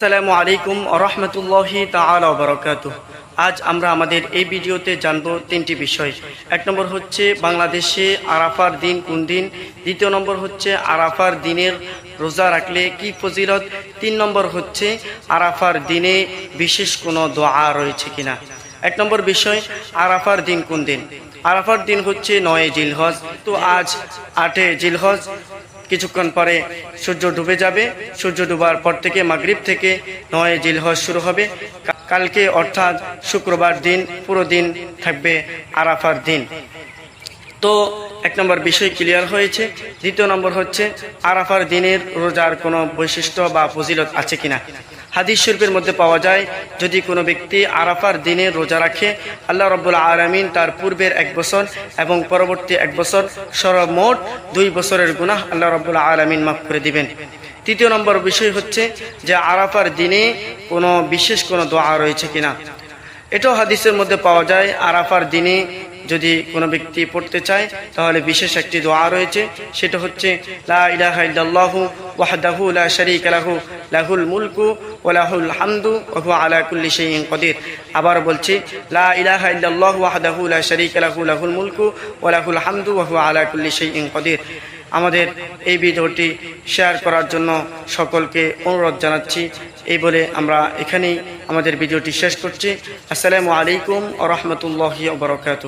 আসসালামু আলাইকুম রহমতুল্লাহি তাআলা বরকাত আজ আমরা আমাদের এই ভিডিওতে জানব তিনটি বিষয়। এক নম্বর হচ্ছে বাংলাদেশে আরাফার দিন কোন দিন? দ্বিতীয় নম্বর হচ্ছে আরাফার দিনের রোজা রাখলে কি ফজিলত? তিন নম্বর হচ্ছে আরাফার দিনে বিশেষ কোনো দোয়া রয়েছে কিনা? এক নম্বর বিষয়, আরাফার দিন কোন দিন? আরাফার দিন হচ্ছে নয় জিলহজ। তো আজ আটে জিলহজ কিছুক্ষণ পরে সূর্য ডুবে যাবে। সূর্য ডুবার পর থেকে মাগরীব থেকে নয় জিলহজ শুরু হবে। কালকে অর্থাৎ শুক্রবার দিন, পুরো দিন থাকবে আরাফার দিন। তো এক নম্বর বিষয় ক্লিয়ার হয়েছে। দ্বিতীয় নম্বর হচ্ছে, আরাফার দিনের রোজার কোনো বৈশিষ্ট্য বা ফজিলত আছে কিনা? হাদিস শরীফের মধ্যে পাওয়া যায়, যদি কোনো ব্যক্তি আরাফার দিনে রোজা রাখে, আল্লাহ রব্বুল আলমিন তার পূর্বের এক বছর এবং পরবর্তী এক বছর সর্বমোট দুই বছরের গুনাহ আল্লাহ রব্বুল আলমিন মাফ করে দিবেন। তৃতীয় নম্বর বিষয় হচ্ছে যে, আরাফার দিনে কোনো বিশেষ কোনো দোয়া রয়েছে কিনা? এটাও হাদিসের মধ্যে পাওয়া যায়, আরাফার দিনে যদি কোনো ব্যক্তি পড়তে চায়, তাহলে বিশেষ একটি দোয়া রয়েছে, সেটা হচ্ছে, লা লাহুল মুলকু হামদু আবার বলছি, লা লাহুল মুলকু ওয়া হামদু ওয়া হুয়া আলা কুল্লি আমাদের এই ভিডিওটি শেয়ার করার জন্য সকলকে অনুরোধ জানাচ্ছি। এই বলে আমরা এখানেই আমাদের ভিডিওটি শেষ করছি। আসসালামু আলাইকুম ও রহমতুল্লাহি বরকাত